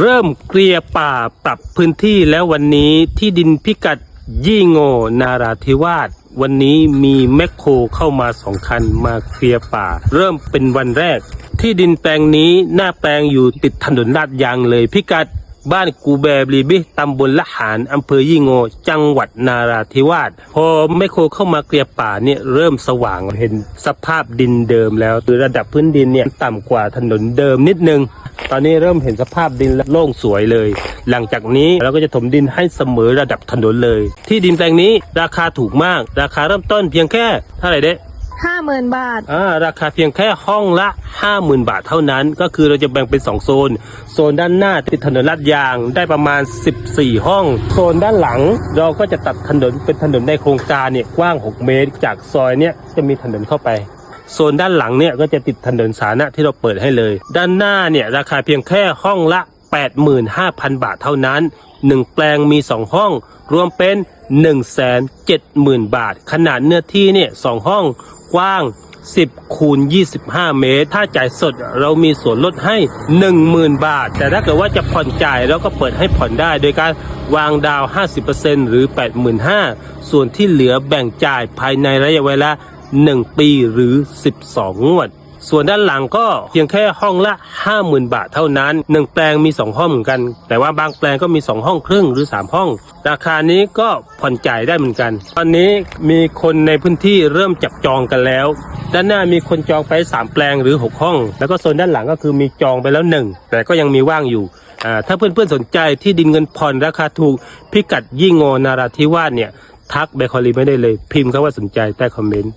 เริ่มเกลียป่าปรับพื้นที่แล้ววันนี้ที่ดินพิกัดยี่โงนาราธิวาสวันนี้มีแมคโครเข้ามาสองคันมาเคลียร์ป่า เริ่มเป็นวันแรก ที่ดินแปลงนี้หน้าแปลงอยู่ติดถนนลาดยางเลย พิกัดบ้านกูแบรีบิตำบลละหารอำเภอยี่โงจังหวัดนาราธิวาสพอแมคโครเข้ามาเกลียป่าเนี่ยเริ่มสว่างเห็นสภาพดินเดิมแล้วคือระดับพื้นดินเนี่ยต่ำกว่าถนนเดิมนิดนึง ตอนนี้เริ่มเห็นสภาพดินและโล่งสวยเลย หลังจากนี้เราก็จะถมดินให้เสมอระดับถนนเลย ที่ดินแปลงนี้ราคาถูกมาก ราคาเริ่มต้นเพียงแค่เท่าไหร่เด้ห้าหมื่นบาท อ่า ราคาเพียงแค่ห้องละ50,000บาทเท่านั้น ก็คือเราจะแบ่งเป็น2โซน โซนด้านหน้าติดถนนลาดยางได้ประมาณ 14 ห้อง โซนด้านหลัง เราก็จะตัดถนนเป็นถนนในโครงการเนี่ยกว้าง 6 เมตร จากซอยเนี่ยจะมีถนนเข้าไป โซนด้านหลังเนี่ยก็จะติดถนนสาธารณะที่เราเปิดให้เลย ด้านหน้าเนี่ยราคาเพียงแค่ห้องละ 85,000 บาทเท่านั้น 1 แปลงมี 2 ห้อง รวมเป็น 170,000 บาท ขนาดเนื้อที่เนี่ย2ห้องกว้าง 10 คูณ 25 เมตร ถ้าจ่ายสดเรามีส่วนลดให้ 10,000 บาท แต่ถ้าเกิดว่าจะผ่อนจ่ายเราก็เปิดให้ผ่อนได้ โดยการวางดาวน์50%หรือ 85,000 ส่วนที่เหลือแบ่งจ่ายภายในระยะเวลา 1 ปีหรือ 12 งวด ส่วนด้านหลังก็เพียงแค่ห้องละ 50,000 บาทเท่านั้น 1 แปลงมี 2 ห้องเหมือนกัน แต่ว่าบางแปลงก็มี 2 ห้องครึ่งหรือ 3 ห้อง ราคานี้ก็ผ่อนจ่ายได้เหมือนกัน ตอนนี้มีคนในพื้นที่เริ่มจับจองกันแล้ว ด้านหน้ามีคนจองไป 3 แปลงหรือ 6 ห้อง แล้วก็โซนด้านหลังก็คือมีจองไปแล้ว 1 แต่ก็ยังมีว่างอยู่อ่าถ้าเพื่อนๆสนใจที่ดินเงินผ่อนราคาถูก พิกัดยิ่งโงนาราธิวาสเนี่ย ทักเบคอรีไม่ได้เลย พิมพ์คำว่าสนใจใต้คอมเมนต์